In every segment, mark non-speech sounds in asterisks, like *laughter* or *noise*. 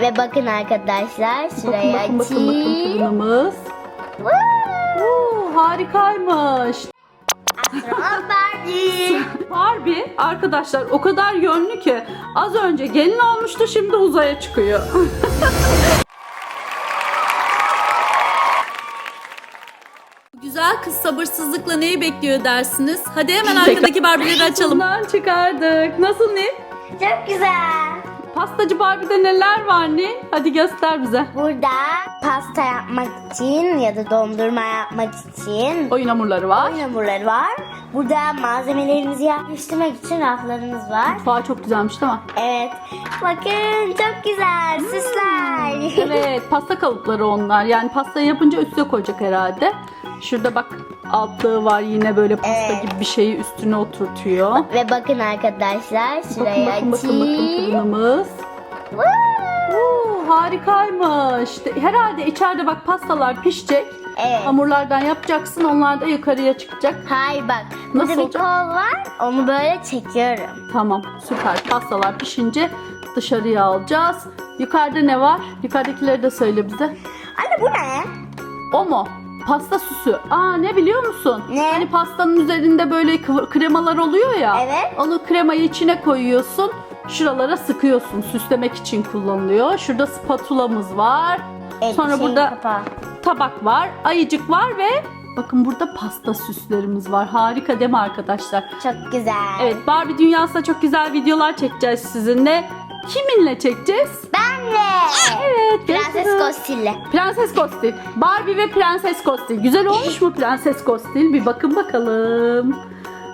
Ve bakın arkadaşlar Bakın şurayı bakın bakın bakın açayım. fırınımız. Woo! Oo, harikaymış. Barbie. *laughs* Barbie arkadaşlar o kadar yönlü ki az önce gelin olmuştu şimdi uzaya çıkıyor. *laughs* Güzel kız sabırsızlıkla neyi bekliyor dersiniz? Hadi hemen arkadaki Barbie'leri açalım. Bundan çıkardık. Nasıl ne? Çok güzel. Pastacı Barbie'de neler var ne? Hadi göster bize. Burada pasta yapmak için ya da dondurma yapmak için Oyun hamurları var. oyun hamurları var. Burada malzemelerimizi yerleştirmek için raflarımız var. Mutfağı çok güzelmiş değil mi? Evet. Bakın çok güzel süsler. Evet pasta kalıpları onlar. Yani pastayı yapınca üstüne koyacak herhalde. Şurada bak altlığı var yine böyle pasta Evet. gibi bir şeyi üstüne oturtuyor. Ve bakın arkadaşlar Bakın şurayı bakın bakın bakın açayım. fırınımız. Oo, harikaymış. De- Herhalde içeride bak pastalar pişecek. Evet. Hamurlardan yapacaksın. Onlar da yukarıya çıkacak. Hayır bak. Burada Nasıl bir kol var. Onu böyle çekiyorum. Tamam süper. Pastalar pişince dışarıya alacağız. Yukarıda ne var? Yukarıdakileri de söyle bize. Anne bu ne? O mu? Pasta süsü. Aa ne biliyor musun? Ne? Hani pastanın üzerinde böyle kremalar oluyor ya. Evet. Onu kremayı içine koyuyorsun. Şuralara sıkıyorsun. Süslemek için kullanılıyor. Şurada spatulamız var. Evet, Sonra şeyin burada kapağı. tabak var, ayıcık var ve bakın burada pasta süslerimiz var. Harika değil mi arkadaşlar? Çok güzel. Evet Barbie dünyasında çok güzel videolar çekeceğiz sizinle. Kiminle çekeceğiz? Benle. Evet. Prenses görüşürüz. Kostille. Prenses Kostil. Barbie ve Prenses Kostil. Güzel olmuş mu Prenses Kostil? Bir bakın bakalım.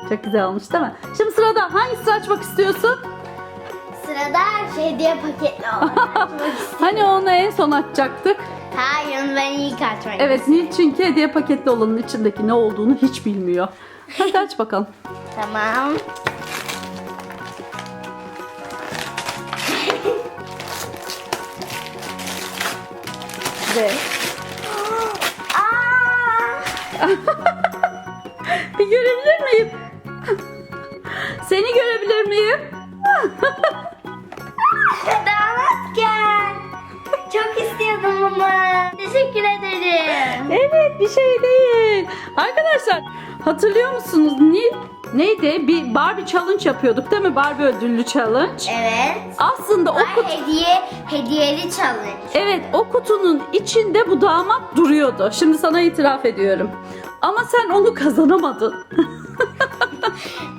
Çok güzel olmuş değil mi? Şimdi sırada hangisini açmak istiyorsun? Sırada hediye paketli olanı *laughs* açmak. Hani onu en son açacaktık. Hayır onu ben ilk açmak Evet Nil çünkü hediye paketli olanın içindeki ne olduğunu hiç bilmiyor. Hadi aç bakalım. Tamam. Aa! *laughs* bir görebilir miyim? Seni görebilir miyim? *laughs* Damatken. Çok istiyordum bunu. Teşekkür ederim. Evet bir şey değil. Arkadaşlar hatırlıyor musunuz? Nil neydi? Bir Barbie challenge yapıyorduk değil mi? Barbie ödüllü challenge. Evet. Aslında o kutu hediye, hediyeli challenge. Evet o kutunun içinde bu damat duruyordu. Şimdi sana itiraf ediyorum. Ama sen onu kazanamadın. *laughs*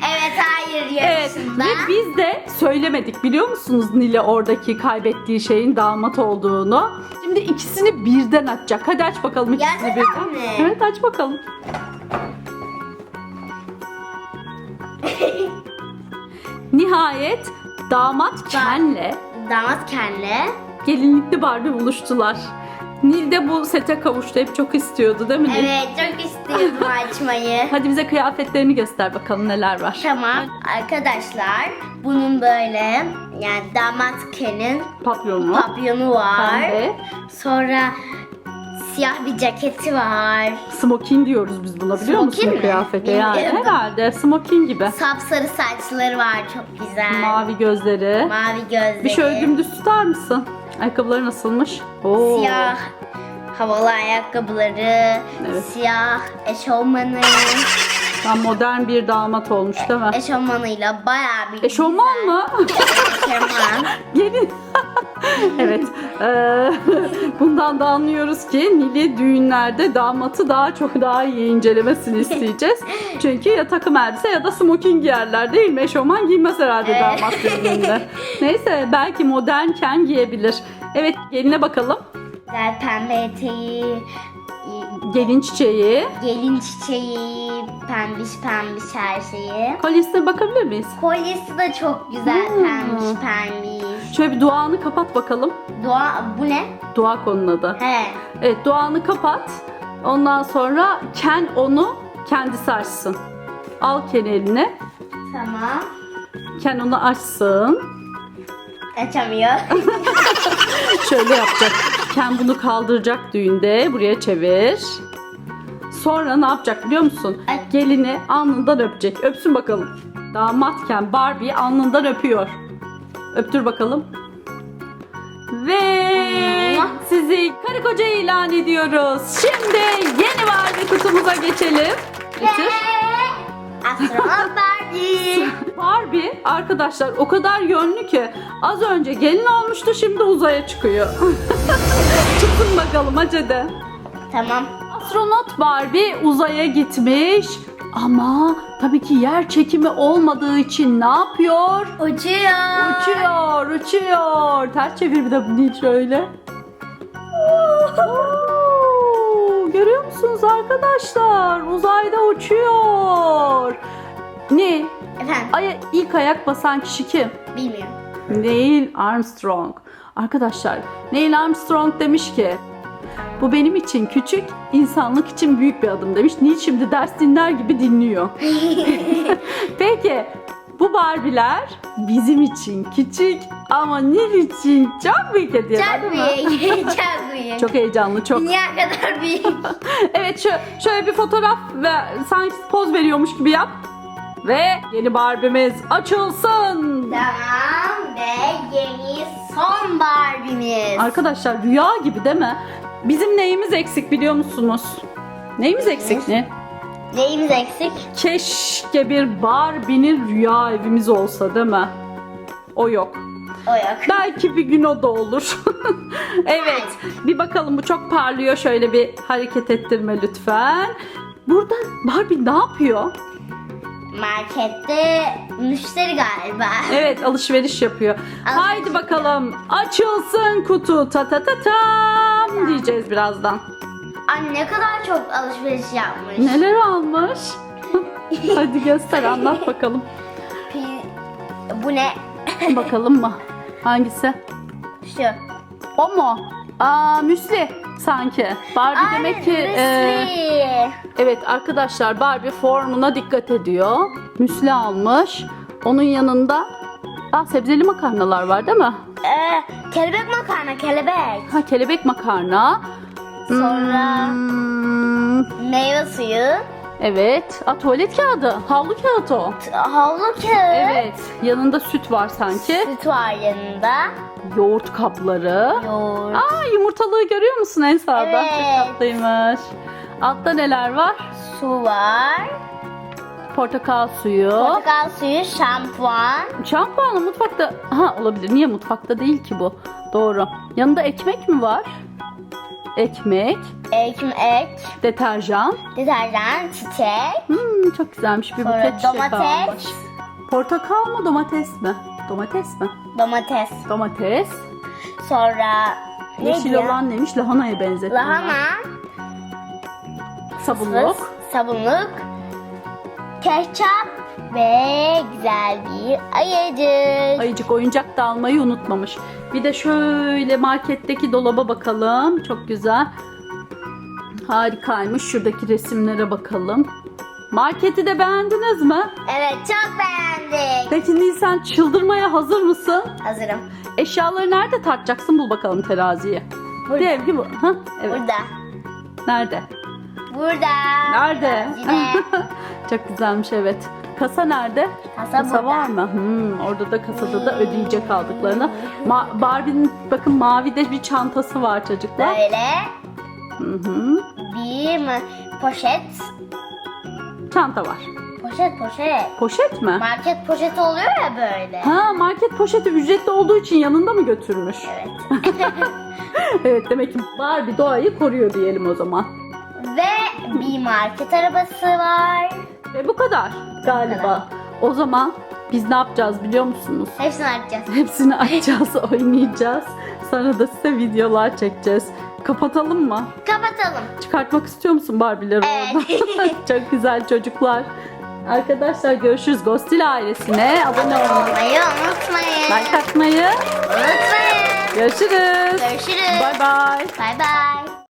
Evet hayır Evet yarışında. ve biz de söylemedik biliyor musunuz Nil'e oradaki kaybettiği şeyin damat olduğunu. Şimdi ikisini birden açacak. Hadi aç bakalım ikisini Gerçekten birden. mi? Evet aç bakalım. *laughs* Nihayet damat Ken'le Damat Ken'le. gelinlikli Barbie buluştular. Nil de bu sete kavuştu. Hep çok istiyordu değil mi Nil? Evet çok istiyordum açmayı. *laughs* Hadi bize kıyafetlerini göster bakalım neler var. Tamam arkadaşlar bunun böyle yani damat Ken'in Papyonu. papyonu var. Pembe. Sonra siyah bir ceketi var. Smoking diyoruz biz buna biliyor Smoking musun mi? kıyafete? Yani Bilmiyordum. herhalde smoking gibi. Sapsarı saçları var çok güzel. Mavi gözleri. Mavi gözleri. Bir şöyle dümdüz tutar mısın? Ayakkabıları nasılmış? Oo. Siyah havalı ayakkabıları. Evet. Siyah eşofmanı. Tam modern bir damat olmuş değil mi? Eşofmanıyla bayağı bir Eşofman mı? *laughs* Eşofman. Gelin. *laughs* evet. eee, *laughs* bundan da anlıyoruz ki Nil'i düğünlerde damatı daha çok daha iyi incelemesini isteyeceğiz. *laughs* Çünkü ya takım elbise ya da smoking giyerler değil mi? Eşofman giymez herhalde Evet. damat düğününde. Neyse belki modernken giyebilir. Evet geline bakalım. Güzel pembe eteği, Gelin çiçeği. gelin çiçeği, pembiş pembiş her şeyi. Kolyesine bakabilir miyiz? Kolyesi de çok güzel Hmm. pembiş pembiş. Şöyle bir duağını kapat bakalım. Dua bu ne? Dua konunun adı. He. Evet duağını kapat. Ondan sonra Ken onu kendisi açsın. Al Ken eline. Tamam. Ken onu açsın. Açamıyor. *laughs* Şöyle yapacak. Ken bunu kaldıracak düğünde. Buraya çevir. Sonra ne yapacak biliyor musun? Gelini alnından öpecek. Öpsün bakalım. Damatken Barbie alnından öpüyor. Öptür bakalım. Ve Barbie'mizi karı koca ilan ediyoruz. Şimdi yeni Barbie kutumuza geçelim. Getir. Astronot *laughs* Barbie. Barbie arkadaşlar o kadar yönlü ki az önce gelin olmuştu şimdi uzaya çıkıyor. *laughs* Çıksın bakalım acede. tamam. Astronot Barbie uzaya gitmiş ama tabii ki yer çekimi olmadığı için ne yapıyor? Uçuyor. Uçuyor, uçuyor. Ters çevir bir de bunu şöyle. Oo, Görüyor musunuz arkadaşlar? Uzayda uçuyor. Ne? Efendim Aya ilk ayak basan kişi kim? bilmiyorum. Neil Armstrong. Arkadaşlar Neil Armstrong demiş ki bu benim için küçük, insanlık için büyük bir adım demiş. Neil şimdi ders dinler gibi dinliyor. *laughs* Peki bu Barbie'ler bizim için küçük ama Nil için çok büyük hediyeler Çok değil mi? büyük. *laughs* çok büyük. Çok heyecanlı, çok. Dünya kadar büyük. *laughs* Evet şu, şöyle bir fotoğraf ve sanki poz veriyormuş gibi yap. Ve yeni Barbie'miz açılsın. tamam ve yeni son Barbie'miz. Arkadaşlar rüya gibi değil mi? Bizim neyimiz eksik biliyor musunuz? Neyimiz eksik ne? Neyimiz eksik? Keşke bir Barbie'nin rüya evimiz olsa değil mi? O yok. O yok. Belki bir gün o da olur. *laughs* evet. Bir bakalım bu çok parlıyor. Şöyle bir hareket ettirme lütfen. Burada Barbie ne yapıyor? Markette müşteri galiba. *laughs* Evet alışveriş yapıyor. Haydi bakalım açılsın kutu ta ta ta tam diyeceğiz birazdan. Anne ne kadar çok alışveriş yapmış. Neler almış? *laughs* Hadi göster anlat bakalım. Bu ne? *laughs* Bakalım mı? Hangisi? Şu. O mu? Aa müsli sanki. Barbie demek ki e, evet arkadaşlar Barbie formuna dikkat ediyor. Müsli almış. Onun yanında Aa, sebzeli makarnalar var değil mi? Ee, kelebek makarna kelebek. Ha kelebek makarna. Sonra Hmm, meyve suyu. evet. Aa, tuvalet kağıdı. Havlu kağıt o. t- Havlu kağıt. Evet. Yanında süt var sanki. Süt var yanında. Yoğurt kapları. Yoğurt. Aa yumurtalığı görüyor musun en sağda? Evet. Çok tatlıymış. Altta neler var? Su var. Portakal suyu. Portakal suyu, şampuan. Şampuanı mutfakta... Ha olabilir. Niye mutfakta değil ki bu? Doğru. Yanında ekmek mi var? Ekmek, Ekmek. deterjan. Deterjan, çiçek. Hmm, çok güzelmiş bir Sonra buket çiçek domates. almış. Portakal mı domates mi? Domates mi? Domates. Domates. Sonra neydi Yeşil ya? olan neymiş? Lahanaya benzettim. ben. Lahana. Sabunluk. Sabunluk. Ketçap ve güzel bir ayıcık. Ayıcık oyuncak da almayı unutmamış. Bir de şöyle marketteki dolaba bakalım. Çok güzel. Harikaymış. Şuradaki resimlere bakalım. Marketi de beğendiniz mi? Evet çok beğendik. Peki Nisan çıldırmaya hazır mısın? Hazırım. Eşyaları nerede tartacaksın? Bul bakalım teraziye. Burada. Dev gibi. Ha? Evet. Burada. Nerede? Burada. Nerede? *laughs* Çok güzelmiş evet. Kasa nerede? Kasa burada. var mı? Hmm, orada da kasada da ödeyecek aldıklarını. Ma- Barbie'nin bakın mavi de bir çantası var çocuklar. Böyle Hı hı. bir mi- poşet. Çanta var. Poşet poşet. Poşet mi? Market poşeti oluyor ya böyle. Ha market poşeti ücretli olduğu için yanında mı götürmüş? Evet. *laughs* evet demek ki Barbie doğayı koruyor diyelim o zaman. Ve bir market arabası var. Ve bu kadar galiba. O zaman biz ne yapacağız biliyor musunuz? Hepsini açacağız. Hepsini açacağız, *laughs* oynayacağız. Sonra da size videolar çekeceğiz. Kapatalım mı? Kapatalım. Çıkartmak istiyor musun Barbie'leri Evet. oradan? *laughs* *laughs* Çok güzel çocuklar. Arkadaşlar görüşürüz. Ghostil ailesine abone olmayı, Olmayı unutmayın. like atmayı. Unutmayın. Görüşürüz. Görüşürüz. Bye bye. Bye bye.